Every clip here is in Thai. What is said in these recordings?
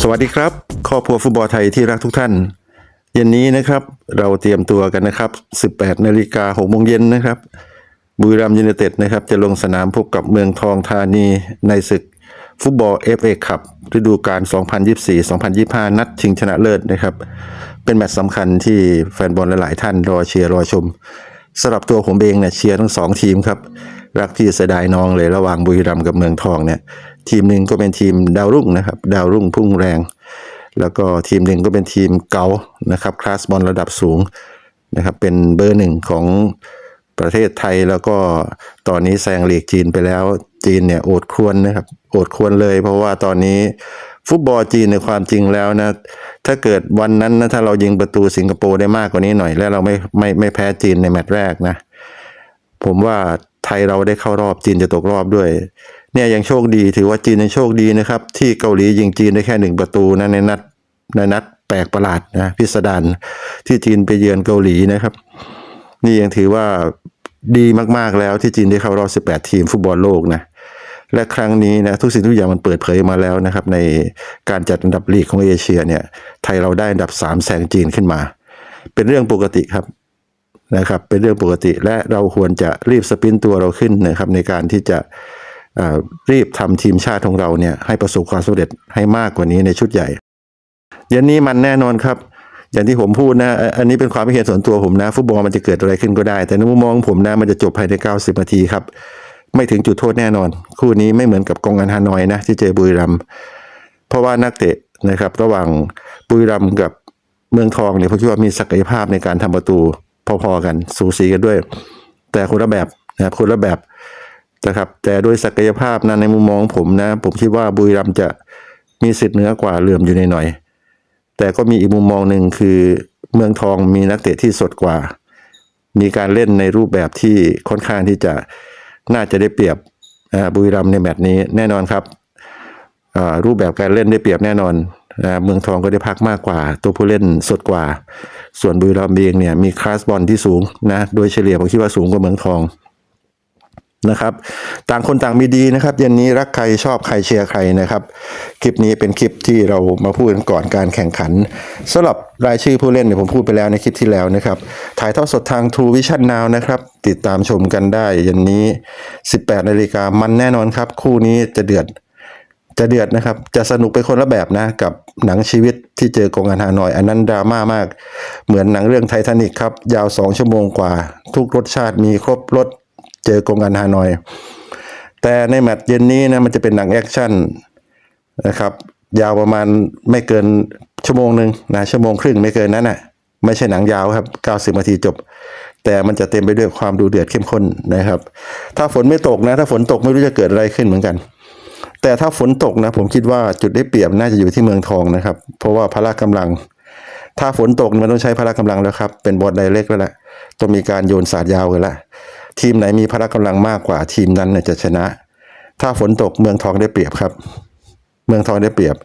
สวัสดีครับครอบครัวฟุตบอลไทยที่รักทุกท่าน เย็นนี้นะครับเราเตรียมตัวกันนะครับ 18นาฬิกา6โมงเย็นนะครับบุรีรัมย์ยูไนเต็ดนะครับจะลงสนามพบกับเมืองทองธานีในศึกฟุตบอล FA คัพฤดูกาล 2024-2025 นัดชิงชนะเลิศนะครับ เป็นแมตช์สำคัญที่แฟนบอลหลาย ๆ ท่านรอเชียร์รอชมสำหรับตัวผมเองเนี่ยเชียร์ทั้งสองทีมครับ รักพี่เสียดายน้องเลยระหว่างบุรีรัมย์กับเมืองทองเนี่ย ทีมหนึ่งก็เป็นทีมดาวรุ่งนะครับ ดาวรุ่งพุ่งแรง แล้วก็ทีมหนึ่งก็เป็นทีมเก่านะครับคลาสบอลระดับสูงนะครับ เป็นเบอร์หนึ่งของประเทศไทยแล้วก็ตอนนี้แซงลีกจีนไปแล้ว จีนเนี่ยโอดควรนะครับโอดควรเลย เพราะว่าตอนนี้ฟุตบอลจีนในความจริงแล้วนะ ถ้าเกิดวันนั้นนะถ้าเรายิงประตูสิงคโปร์ได้มากกว่านี้หน่อย แล้วเราไม่ไม่ไม่แพ้จีนในแมตช์แรกนะ ผมว่าไทยเราได้เข้ารอบจีนจะตกรอบด้วย เนี่ยยังโชคดีถือว่าจีนยังโชคดีนะครับ ที่เกาหลียิงจีนได้แค่หนึ่งประตูนะในนัดในนัดแปลกประหลาดนะพิสดารที่จีนไปเยือนเกาหลีนะครับ นี่ยังถือว่าดีมากๆแล้วที่จีนได้เข้ารอบ 18 ทีมฟุตบอลโลกนะและครั้งนี้นะทุกสิ่งทุกอย่างมันเปิดเผยมาแล้วนะครับ ในการจัดอันดับลีกของเอเชียเนี่ย ไทยเราได้อันดับ3แซงจีนขึ้นมา เป็นเรื่องปกติครับนะครับ เป็นเรื่องปกติและเราควรจะรีบสปรินตัวเราขึ้นนะครับในการที่จะ รีบทำทีมชาติของเราเนี่ยให้ประสบความสำเร็จให้มากกว่านี้ในชุดใหญ่เย็นนี้มันแน่นอนครับ อย่างที่ผมพูดนะ อันนี้เป็นความเห็นส่วนตัวผมนะ ฟุตบอลมันจะเกิดอะไรขึ้นก็ได้ แต่ในมุมมองผมนะมันจะจบภายใน 90 นาทีครับ ไม่ถึงจุดโทษแน่นอน คู่นี้ไม่เหมือนกับกองอันฮานอยนะที่เจอบุรีรัมเพราะว่านักเตะนะครับ ระหว่างบุรีรัมกับเมืองทองเนี่ยผมคิดว่ามีศักยภาพในการทำประตูพอๆกันสูสีกันด้วย แต่คนละแบบนะครับคนละแบบ นะครับ แต่โดยศักยภาพนะในมุมมองของผมนะ ผมคิดว่าบุรีรัมจะมีสิทธิ์เหนือกว่าเหลื่อมอยู่ในหน่อย แต่ก็มีอีกมุมมองหนึ่งคือเมืองทองมีนักเตะที่สดกว่า มีการเล่นในรูปแบบที่ค่อนข้างที่จะน่าจะได้เปรียบบุรีรัมในแมตช์นี้แน่นอนครับรูปแบบการเล่นได้เปรียบแน่นอนเมืองทองก็ได้พักมากกว่า ตัวผู้เล่นสดกว่า ส่วนบุรีรัมย์เองเนี่ยมีคลาสบอลที่สูงนะ โดยเฉลี่ยผมคิดว่าสูงกว่าเมืองทอง นะครับ ต่างคนต่างมีดีนะครับ เย็นนี้รักใครชอบใครเชียร์ใครนะครับ คลิปนี้เป็นคลิปที่เรามาพูดกันก่อนการแข่งขันสำหรับรายชื่อผู้เล่นเนี่ยผมพูดไปแล้วในคลิปที่แล้วนะครับ ถ่ายทอดสดทาง True Vision Now นะครับ ติดตามชมกันได้เย็นนี้ 18 นาฬิกามันแน่นอนครับ คู่นี้จะเดือดจะเดือดนะครับ จะสนุกไปคนละแบบนะ กับหนังชีวิตที่เจอกองงานฮานอย อันนั้นดราม่ามาก เหมือนหนังเรื่องไททานิกครับ ยาว 2 ชั่วโมงกว่า ทุกรสชาติมีครบรส เจอกองงานฮานอย แต่ในแมตช์เย็นนี้นะมันจะเป็นหนังแอคชั่นนะครับ ยาวประมาณไม่เกินชั่วโมงหนึ่งนะชั่วโมงครึ่งไม่เกินนั้นน่ะไม่ใช่หนังยาวครับ 90นาทีจบ แต่มันจะเต็มไปด้วยความดูเดือดเข้มข้นนะครับ ถ้าฝนไม่ตกนะ ถ้าฝนตกไม่รู้จะเกิดอะไรขึ้นเหมือนกัน แต่ถ้าฝนตกนะ ผมคิดว่าจุดได้เปรียบน่าจะอยู่ที่เมืองทองนะครับ เพราะว่าพละกำลัง ถ้าฝนตกมันต้องใช้พละกำลังแล้วครับ เป็นบอลไดเล็กแล้วแหละต้องมีการโยนสาดยาวกันละ ทีมไหนมีพละกำลังมากกว่าทีมนั้นจะชนะ ถ้าฝนตกเมืองทองได้เปรียบครับ เมืองทองได้เปรียบ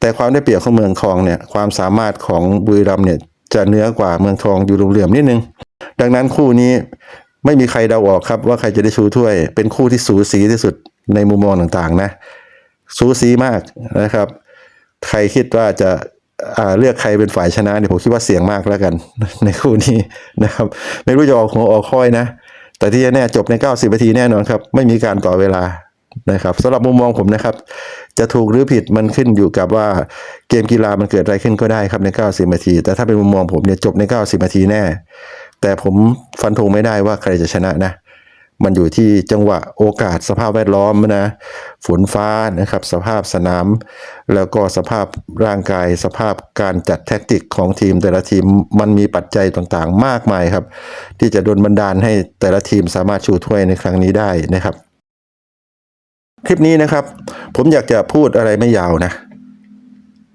แต่ความได้เปรียบของเมืองทองเนี่ยความสามารถของบุรีรัมเนี่ยจะเหนือกว่าเมืองทองอยู่เหลื่อมๆนิดนึง ดังนั้นคู่นี้ไม่มีใครเดาออกครับ ว่าใครจะได้ชูถ้วย เป็นคู่ที่สูสีที่สุดในมุมมองต่างๆนะ สูสีมากนะครับ ใครคิดว่าจะอ่าเลือกใครเป็นฝ่ายชนะเนี่ยผมคิดว่าเสี่ยงมากแล้วกัน ในคู่นี้นะครับ ไม่รู้จะออกหัวออกค่อยนะ แต่ที่แน่จบใน 90นาทีแน่นอนครับ ไม่มีการต่อเวลานะครับสำหรับมุมมองผมนะครับ จะถูกหรือผิดมันขึ้นอยู่กับว่าเกมกีฬามันเกิดอะไรขึ้นก็ได้ครับใน 90นาที แต่ถ้าเป็นมุมมองผมเนี่ยจบใน 90นาทีแน่ แต่ผมฟันธงไม่ได้ว่าใครจะชนะนะ มันอยู่ที่จังหวะโอกาสสภาพแวดล้อมนะฝนฟ้านะครับ สภาพสนาม แล้วก็สภาพร่างกาย สภาพการจัดแท็กติกของทีมแต่ละทีมมันมีปัจจัยต่างๆ มากมายครับ ที่จะดลบันดาลให้แต่ละทีมสามารถชูถ้วยในครั้งนี้ได้นะครับ คลิปนี้นะครับ ผมอยากจะพูดอะไรไม่ยาวนะ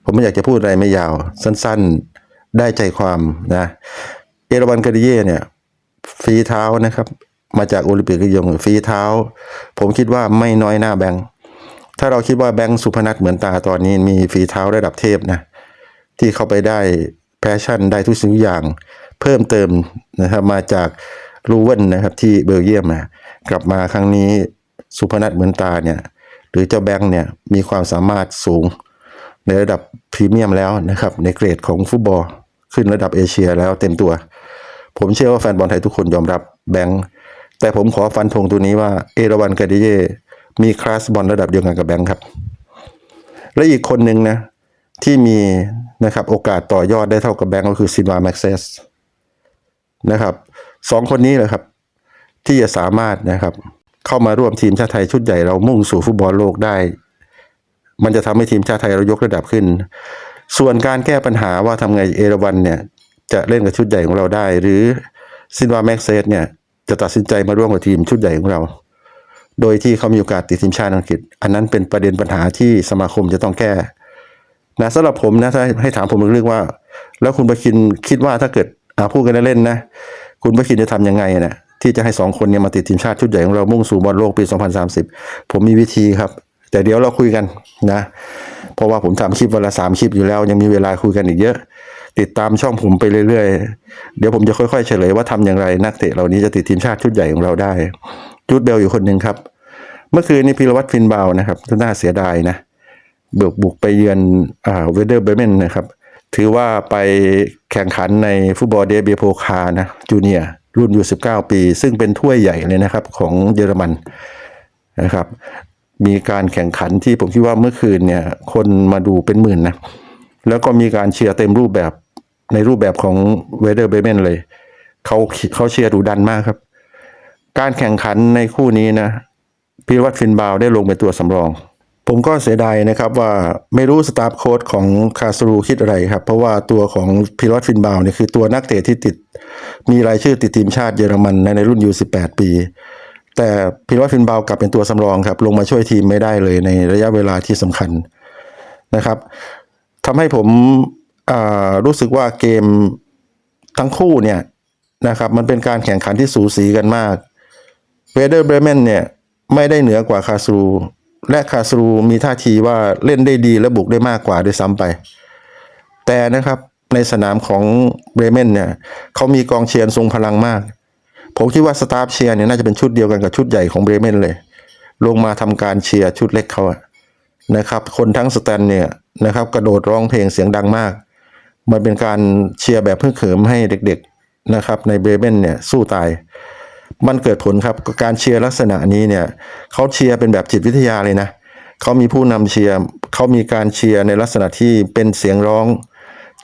ผมไม่อยากจะพูดอะไรไม่ยาว สั้นๆได้ใจความนะเอราวันกาดิเย่เนี่ยฝีเท้านะครับ มาจากโอลิมปิกยงฝีเท้า ผมคิดว่าไม่น้อยหน้าแบงค์ถ้าเราคิดว่าแบงค์สุพนัทเหมือนตาตอนนี้มีฝีเท้าระดับเทพนะที่เข้าไปได้แพชชั่นได้ทุกสิ่งทุกอย่าง เพิ่มเติมนะครับมาจากลูเวนนะครับที่เบลเยียมนะกลับมาครั้งนี้สุพนัทเหมือนตาเนี่ยหรือเจ้าแบงค์เนี่ยมีความสามารถสูงในระดับพรีเมียมแล้วนะครับในเกรดของฟุตบอล ขึ้นระดับเอเชียแล้วเต็มตัว ผมเชื่อว่าแฟนบอลไทยทุกคนยอมรับแบงค์ แต่ผมขอฟันธงตัวนี้ว่าเอราวันกาดิเยมีคลาสบอลระดับเดียวกันกับแบงค์ครับ และอีกคนหนึ่งนะ ที่มีนะครับโอกาสต่อยอดได้เท่ากับแบงก์ก็คือซินวาแม็กเซสนะครับสองคนนี้แหละครับ ที่จะสามารถนะครับ เข้ามาร่วมทีมชาติไทยชุดใหญ่เรามุ่งสู่ฟุตบอลโลกได้ มันจะทำให้ทีมชาติไทยเรายกระดับขึ้น ส่วนการแก้ปัญหาว่าทำไงเอราวันเนี่ยจะเล่นกับชุดใหญ่ของเราได้ หรือซินวาแม็กเซสเนี่ย จะตัดสินใจมาร่วมกับทีมชุดใหญ่ของเรา โดยที่เขามีโอกาสติดทีมชาติอังกฤษ อันนั้นเป็นประเด็นปัญหาที่สมาคมจะต้องแก้นะสำหรับผมนะถ้าให้ถามผมเรื่องว่า แล้วคุณประคินคิดว่าถ้าเกิดอ่าพูดกันเล่นๆนะ คุณประคินจะทำยังไงนะที่จะให้สองคนเนี้มาติดทีมชาติชุดใหญ่ของเรามุ่งสู่บอลโลกปี 2030 ผมมีวิธีครับ แต่เดี๋ยวเราคุยกันนะ เพราะว่าผมทำคลิปวันละสามคลิปอยู่แล้ว ยังมีเวลาคุยกันอีกเยอะ ติดตามช่องผมไปเรื่อยๆ เดี๋ยวผมจะค่อยๆเฉลยว่าทำอย่างไรนักเตะเหล่านี้จะติดทีมชาติชุดใหญ่ของเราได้ จุดเบลอยู่คนหนึ่งครับ เมื่อคืนนี้พิรวัตรฟินบาวนะครับน่าเสียดายนะบุกบุกไปเยือนอ่าเวเดอร์เบรเมนนะครับ ถือว่าไปแข่งขันในฟุตบอลเดเบียโพคานะจูเนียรุ่นอยู่ 19 ปี ซึ่งเป็นถ้วยใหญ่เลยนะครับของเยอรมันนะครับ มีการแข่งขันที่ผมคิดว่าเมื่อคืนเนี่ย คนมาดูเป็นหมื่นนะ แล้วก็มีการเชียร์เต็มรูปแบบในรูปแบบของเวเดอร์เบรเมนเลยเขาเขาเชียร์ดุดันมากครับ การแข่งขันในคู่นี้นะพิรวัตรฟินบาวได้ลงเป็นตัวสำรอง ผมก็เสียดายนะครับว่าไม่รู้สตาฟโค้ดของคาสรูคิดอะไรครับ เพราะว่าตัวของพิรวัตรฟินบาวเนี่ยคือตัวนักเตะที่ติด มีรายชื่อติดทีมชาติเยอรมันในในรุ่นยู18 ปี แต่พิรวัตรฟินบาวกลับเป็นตัวสำรองครับ ลงมาช่วยทีมไม่ได้เลยในระยะเวลาที่สำคัญนะครับ ทำให้ผมรู้สึกว่าเกมทั้งคู่เนี่ยนะครับมันเป็นการแข่งขันที่สูสีกันมากเวเดอร์เบรเมนเนี่ยไม่ได้เหนือกว่าคาสรูและคาสรูมีท่าทีว่าเล่นได้ดีและบุกได้มากกว่าด้วยซ้ำไป แต่นะครับในสนามของเบรเมนเนี่ยเขามีกองเชียร์ทรงพลังมาก ผมคิดว่าสตาฟเชียร์เนี่ยน่าจะเป็นชุดเดียวกันกับชุดใหญ่ของเบรเมนเลย ลงมาทำการเชียร์ชุดเล็กเขาอะนะครับ คนทั้งสแตนเนี่ยนะครับ กระโดดร้องเพลงเสียงดังมาก มันเป็นการเชียร์แบบเพื่อเขิมให้เด็กๆนะครับ ในเบรเมนเนี่ยสู้ตาย มันเกิดผลครับการเชียร์ลักษณะนี้เนี่ยเขาเชียร์เป็นแบบจิตวิทยาเลยนะเขามีผู้นำเชียร์เขามีการเชียร์ในลักษณะที่เป็นเสียงร้อง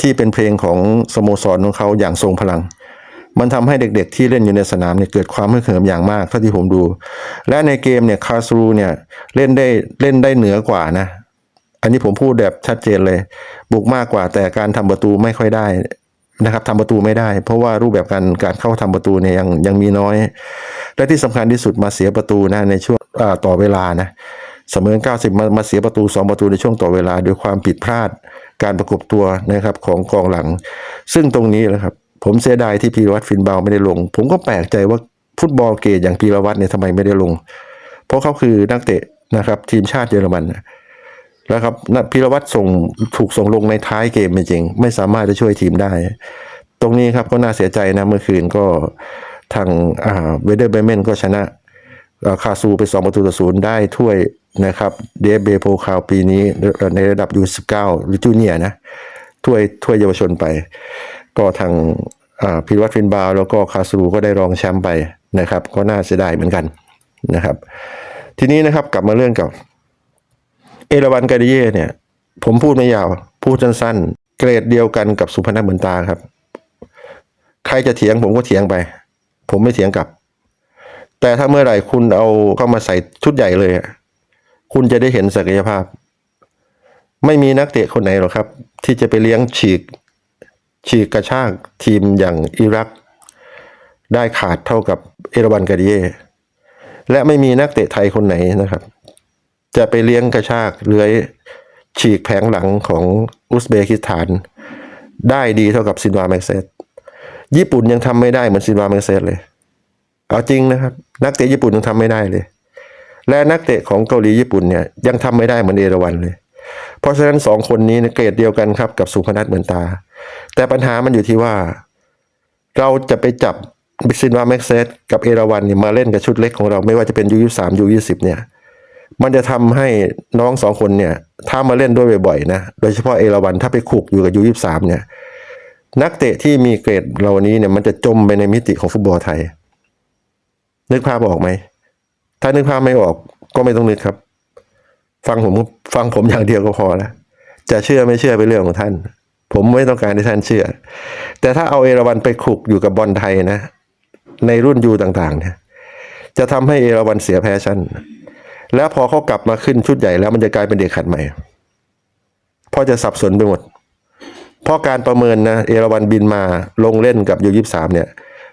ที่เป็นเพลงของสโมสรของเขาอย่างทรงพลัง มันทำให้เด็กๆที่เล่นอยู่ในสนามเนี่ยเกิดความฮึกเหิมอย่างมากเท่าที่ผมดู และในเกมเนี่ยคาสรูเนี่ยเล่นได้เล่นได้เหนือกว่านะ อันนี้ผมพูดแบบชัดเจนเลย บุกมากกว่าแต่การทำประตูไม่ค่อยได้นะครับทำประตูไม่ได้ เพราะว่ารูปแบบการการเข้าทำประตูเนี่ยยังยังมีน้อย และที่สำคัญที่สุดมาเสียประตูนะในช่วงต่อเวลานะเสมอ 90 มามาเสียประตู 2 ประตูในช่วงต่อเวลาด้วยความผิดพลาดการประกบตัวนะครับของกองหลัง ซึ่งตรงนี้แหละครับ ผมเสียดายที่พีรวัตรฟินเบาไม่ได้ลง ผมก็แปลกใจว่าฟุตบอลเกตอย่างพีรวัตรเนี่ยทำไมไม่ได้ลง เพราะเขาคือนักเตะนะครับทีมชาติเยอรมันนะ แล้วครับนะพิรวัตรส่งถูกส่งลงในท้ายเกมจริงๆไม่สามารถจะช่วยทีมได้ ตรงนี้ครับก็น่าเสียใจนะเมื่อคืนก็ทางเวเดอร์เบเมนก็ชนะคาซูไป 2 ประตูต่อศูนย์ได้ถ้วยนะครับเดฟเบโพคาวปีนี้ในระดับ U19 หรือจูเนียนะถ้วยถ้วยเยาวชนไป ก็ทางพิรวัตรฟินบาวแล้วก็คาซูก็ได้รองแชมป์ไปนะครับ ก็น่าเสียดายเหมือนกันนะครับ ทีนี้นะครับกลับมาเรื่องกับ เอราวันกาดิเย่เนี่ย ผมพูดไม่ยาว พูดสั้นๆ เกรดเดียวกันกับสุพนัทเหมือนตาครับ ใครจะเถียงผมก็เถียงไป ผมไม่เถียงกลับ แต่ถ้าเมื่อไหร่คุณเอาเข้ามาใส่ชุดใหญ่เลยคุณจะได้เห็นศักยภาพ ไม่มีนักเตะคนไหนหรอกครับ ที่จะไปเลี้ยงฉีก ฉีกกระชากทีมอย่างอิรัก ได้ขาดเท่ากับเอราวันกาดิเย่และไม่มีนักเตะไทยคนไหนนะครับ จะไปเลี้ยงกระชากเลื้อยฉีกแผงหลังของอุซเบกิสถาน ได้ดีเท่ากับซินวาแม็กเซสญี่ปุ่นยังทำไม่ได้เหมือนซินวาแม็กเซสเลย เอาจริงนะครับ นักเตะญี่ปุ่นยังทำไม่ได้เลย และนักเตะของเกาหลีญี่ปุ่นเนี่ยยังทำไม่ได้เหมือนเอราวันเลย เพราะฉะนั้นสองคนนี้เกรดเดียวกันครับกับสุพนัทเหมือนตา แต่ปัญหามันอยู่ที่ว่า เราจะไปจับบิซินวาแม็กเซสกับเอราวันเนี่ยมาเล่นกับชุดเล็กของเราไม่ว่าจะเป็นยูยี่สามยูยี่สิบเนี่ย มันจะทำให้น้องสองคนเนี่ย ถ้ามาเล่นด้วยบ่อยๆนะ โดยเฉพาะเอราวันถ้าไปคุกอยู่กับยูยี่สามเนี่ย นักเตะที่มีเกรดเหล่านี้เนี่ย มันจะจมไปในมิติของฟุตบอลไทย นึกภาพออกไหม ถ้านึกภาพไม่ออกก็ไม่ต้องนึกครับ ฟังผมฟังผมอย่างเดียวก็พอแล้วจะเชื่อไม่เชื่อเป็นเรื่องของท่าน ผมไม่ต้องการให้ท่านเชื่อ แต่ถ้าเอาเอราวันไปคลุกอยู่กับบอลไทยนะ ในรุ่นยูต่างๆ เนี่ย จะทำให้เอราวันเสียแพชชั่น แล้วพอเขากลับมาขึ้นชุดใหญ่แล้วมันจะกลายเป็นเด็กขัดใหม่พราะจะสับสนไปหมด เพราะการประเมินนะเอราวันบินมาลงเล่นกับยูยี่สามเนี่ย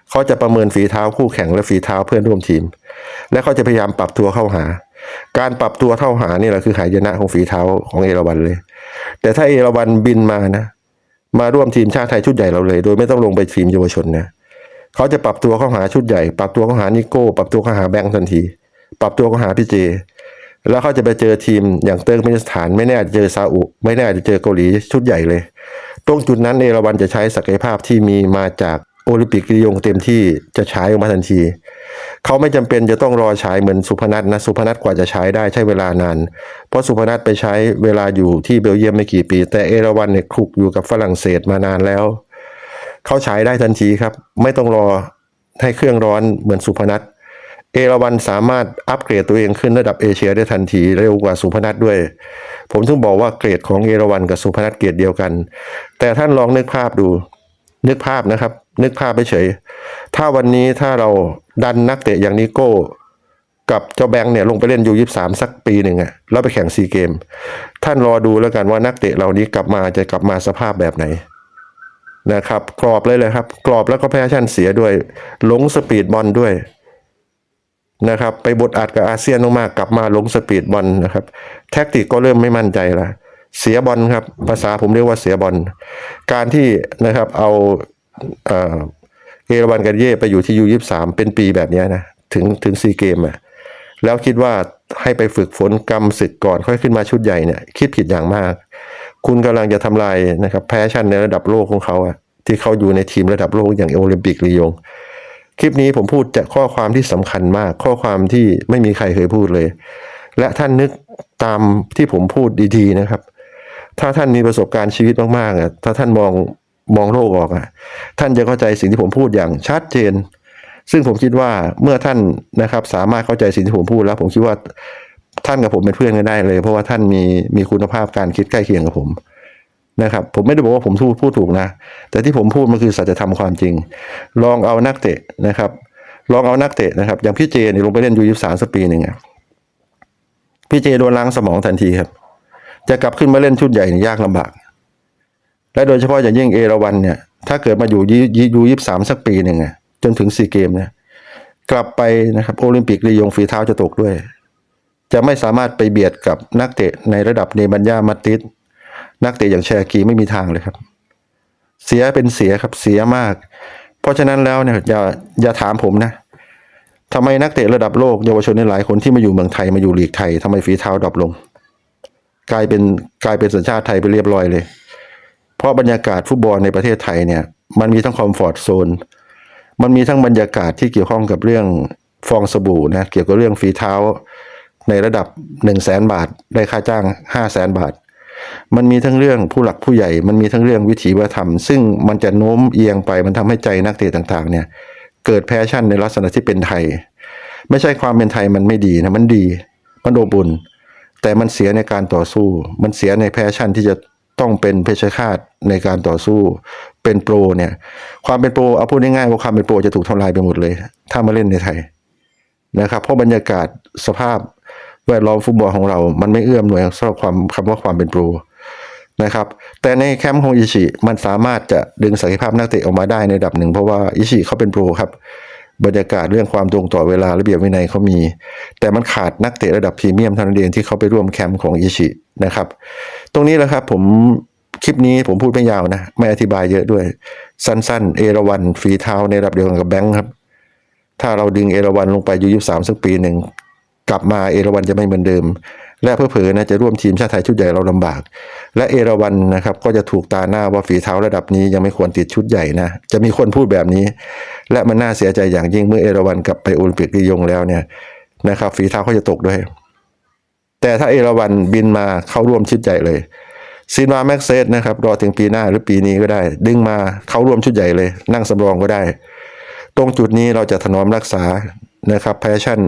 เขาจะประเมินฝีเท้าคู่แข่งและฝีเท้าเพื่อนร่วมทีม และเขาจะพยายามปรับตัวเข้าหา การปรับตัวเข้าหานี่แหละคือหายนะของฝีเท้าของเอราวันเลย แต่ถ้าเอราวันบินมานะมาร่วมทีมชาติไทยชุดใหญ่เราเลย โดยไม่ต้องลงไปทีมเยาวชนนะเขาจะปรับตัวเข้าหาชุดใหญ่ ปรับตัวเข้าหานิโก้ ปรับตัวเข้าหาแบงค์ทันที ปรับตัวเข้าหาพี่เจ แล้วเขาจะไปเจอทีมอย่างเติร์กเมนิสถาน ไม่แน่จะเจอซาอุ ไม่แน่จะเจอเกาหลีชุดใหญ่เลย ตรงจุดนั้นเอราวันจะใช้ศักยภาพที่มีมาจากโอลิมปิกลียงเต็มที่จะใช้ออกมาทันที เขาไม่จำเป็นจะต้องรอใช้เหมือนสุพนัทนะสุพนัทกว่าจะใช้ได้ใช้เวลานาน เพราะสุพนัทไปใช้เวลาอยู่ที่เบลเยียมไม่กี่ปี แต่เอราวันเนี่ยคลุกอยู่กับฝรั่งเศสมานานแล้ว เขาใช้ได้ทันทีครับ ไม่ต้องรอให้เครื่องร้อนเหมือนสุพนัท เอราวันสามารถอัปเกรดตัวเองขึ้นระดับเอเชียได้ทันทีเร็วกว่าสุพนัทด้วย ผมถึงบอกว่าเกรดของเอราวันกับสุพนัทเกรดเดียวกัน แต่ท่านลองนึกภาพดู นึกภาพนะครับ นึกภาพไปเฉย ถ้าวันนี้ถ้าเราดันนักเตะอย่างนิโก้ กับเจ้าแบงค์เนี่ยลงไปเล่นยูยี่สามสักปีหนึ่งอะแล้วไปแข่งซีเกม ท่านรอดูแล้วกันว่านักเตะเหล่านี้กลับมาจะกลับมาสภาพแบบไหนนะครับกรอบเลยเลยครับ กรอบแล้วก็แพชชั่นเสียด้วยหลงสปีดบอลด้วย นะครับไปบทอัดกับอาเซียนมากๆกลับมาหลงสปีดบอลนะครับแท็กติกก็เริ่มไม่มั่นใจละเสียบอลครับภาษาผมเรียกว่าเสียบอลการที่นะครับเอาเอราวันกันเย่ไปอยู่ที่ยูยี่สามเป็นปีแบบนี้นะถึงถึงซีเกมอะแล้วคิดว่าให้ไปฝึกฝนกรรมศึกก่อนค่อยขึ้นมาชุดใหญ่เนี่ยคิดผิดอย่างมาก คุณกำลังจะทำลายนะครับแพชชั่นในระดับโลกของเขาอะที่เขาอยู่ในทีมระดับโลกอย่างโอลิมปิกลียง คลิปนี้ผมพูดจากข้อความที่สำคัญมาก ข้อความที่ไม่มีใครเคยพูดเลย และท่านนึกตามที่ผมพูดดีๆนะครับ ถ้าท่านมีประสบการณ์ชีวิตมากๆอะถ้าท่านมองมองโลกออกอะท่านจะเข้าใจสิ่งที่ผมพูดอย่างชัดเจน ซึ่งผมคิดว่าเมื่อท่านนะครับ สามารถเข้าใจสิ่งที่ผมพูดแล้ว ผมคิดว่าท่านกับผมเป็นเพื่อนกันได้เลย เพราะว่าท่านมีมีคุณภาพการคิดใกล้เคียงกับผม นะครับ ผมไม่ได้บอกว่าผมพูดพูดถูกนะ แต่ที่ผมพูดมันคือสัจธรรมความจริง ลองเอานักเตะนะครับ ลองเอานักเตะนะครับ อย่างพี่เจเนี่ยลงไปเล่นยูยี่สามสักปีหนึ่งอะพี่เจโดนล้างสมองทันทีครับ จะกลับขึ้นมาเล่นชุดใหญ่นี่ยากลำบาก และโดยเฉพาะอย่างยิ่งเอราวันเนี่ย ถ้าเกิดมาอยู่ยูยี่สามสักปีหนึ่งอะจนถึงซีเกมเนี่ยกลับไปนะครับโอลิมปิกลียงฝีเท้าจะตกด้วย จะไม่สามารถไปเบียดกับนักเตะในระดับเนบัญญามาติส นักเตะอย่างแชร์กีไม่มีทางเลยครับ เสียเป็นเสียครับเสียมาก เพราะฉะนั้นแล้วเนี่ยอย่าอย่าถามผมนะทำไมนักเตะระดับโลกเยาวชนในหลายคนที่มาอยู่เมืองไทยมาอยู่ลีกไทยทำไมฝีเท้าดรอปลง กลายเป็นกลายเป็นสัญชาติไทยไปเรียบร้อยเลย เพราะบรรยากาศฟุตบอลในประเทศไทยเนี่ย มันมีทั้งคอมฟอร์ตโซนมันมีทั้งบรรยากาศที่เกี่ยวข้องกับเรื่องฟองสบู่นะเกี่ยวกับเรื่องฝีเท้าในระดับ1นึ่งแสนบาท ได้ค่าจ้าง5้าแสนบาท มันมีทั้งเรื่องผู้หลักผู้ใหญ่ มันมีทั้งเรื่องวิถีวัฒนธรรม ซึ่งมันจะโน้มเอียงไป มันทำให้ใจนักเตะต่างๆ เนี่ย เกิดแพชชั่นในลักษณะที่เป็นไทย ไม่ใช่ความเป็นไทยมันไม่ดีนะ มันดี มันโอบอุ่นแต่มันเสียในการต่อสู้ มันเสียในแพชชั่นที่จะต้องเป็นเพชฌฆาตในการต่อสู้ เป็นโปรเนี่ย ความเป็นโปรเอาพูดง่ายๆว่าความเป็นโปรจะถูกทำลายไปหมดเลย ถ้ามาเล่นในไทยนะครับ เพราะบรรยากาศสภาพ แวดล้อมฟุตบอลของเรา มันไม่เอื้อมหน่วยสำหรับความคำว่าความเป็นโปรนะครับ แต่ในแคมป์ของอิชิมันสามารถจะดึงศักยภาพนักเตะออกมาได้ในระดับหนึ่ง เพราะว่าอิชิเขาเป็นโปรครับ บรรยากาศเรื่องความตรงต่อเวลาระเบียบวินัยเขามี แต่มันขาดนักเตะระดับพรีเมียมเท่านั้นเองที่เขาไปร่วมแคมป์ของอิชินะครับ ตรงนี้แหละครับผมคลิปนี้ผมพูดไม่ยาวนะ ไม่อธิบายเยอะด้วย สั้น ๆ เอราวันฝีเท้าในระดับเดียวกันกับแบงค์ครับ ถ้าเราดึงเอราวันลงไปอยู่ยี่สามสักปีหนึ่ง กลับมาเอราวันจะไม่เหมือนเดิม และเพื่อเผลอๆนะจะร่วมทีมชาติไทยชุดใหญ่เราลำบาก และเอราวันนะครับก็จะถูกตาหน้าว่าฝีเท้าระดับนี้ยังไม่ควรติดชุดใหญ่นะจะมีคนพูดแบบนี้ และมันน่าเสียใจอย่างยิ่งเมื่อเอราวันกลับไปโอลิมปิกลียงแล้วเนี่ยนะครับฝีเท้าเขาจะตกด้วย แต่ถ้าเอราวันบินมาเข้าร่วมชุดใหญ่เลยซีนวาแม็กเซสนะครับรอถึงปีหน้าหรือปีนี้ก็ได้ ดึงมาเข้าร่วมชุดใหญ่เลย นั่งสำรองก็ได้ ตรงจุดนี้เราจะถนอมรักษานะครับแพชชั่น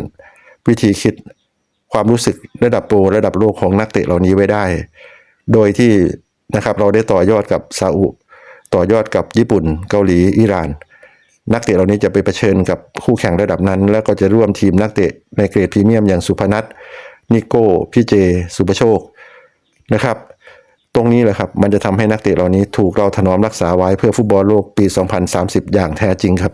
วิธีคิดความรู้สึกระดับโปรระดับโลกของนักเตะเหล่านี้ไว้ได้ โดยที่นะครับเราได้ต่อยอดกับซาอุต่อยอดกับญี่ปุ่น เกาหลีอิหร่าน นักเตะเหล่านี้จะไปเผชิญกับคู่แข่งระดับนั้น แล้วก็จะร่วมทีมนักเตะในเกรดพรีเมียมอย่างสุพนัทนิโก้พี่เจ สุประโชคนะครับ ตรงนี้แหละครับมันจะทำให้นักเตะเหล่านี้ถูกเราถนอมรักษาไว้เพื่อฟุตบอลโลกปี 2030 อย่างแท้จริงครับ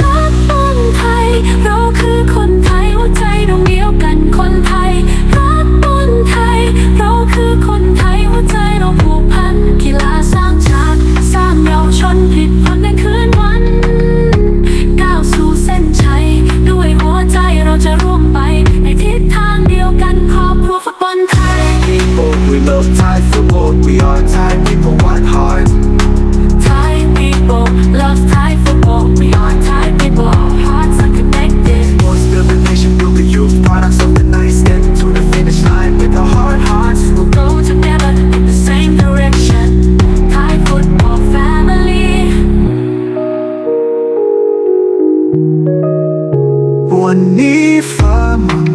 วันนี้ฟ้ามัง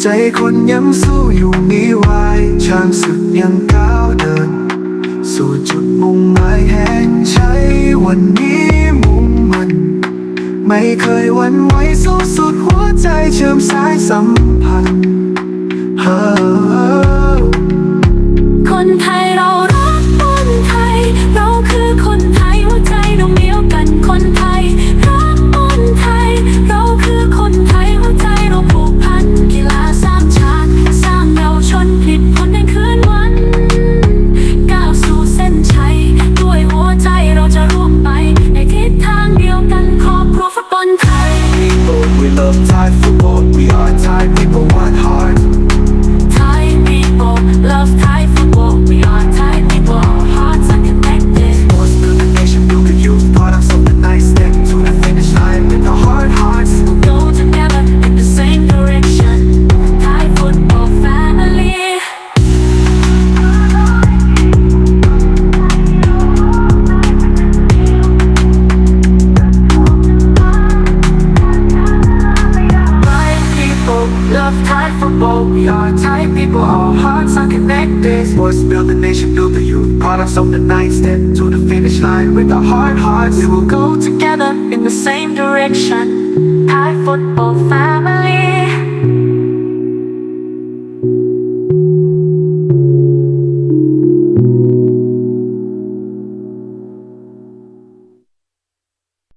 ใจคนยังสู้อยู่มีไว้ช่างสุดยังก้าวเดิน สู่จุดมุ่งหมายแห่งชัยวันนี้มุ่งมัน ไม่เคยหวั่นไหวสู้สุดหัวใจเชื่อมสายสัมพันธ์คนไท hearts. Will go together in the same direction. Thai football family.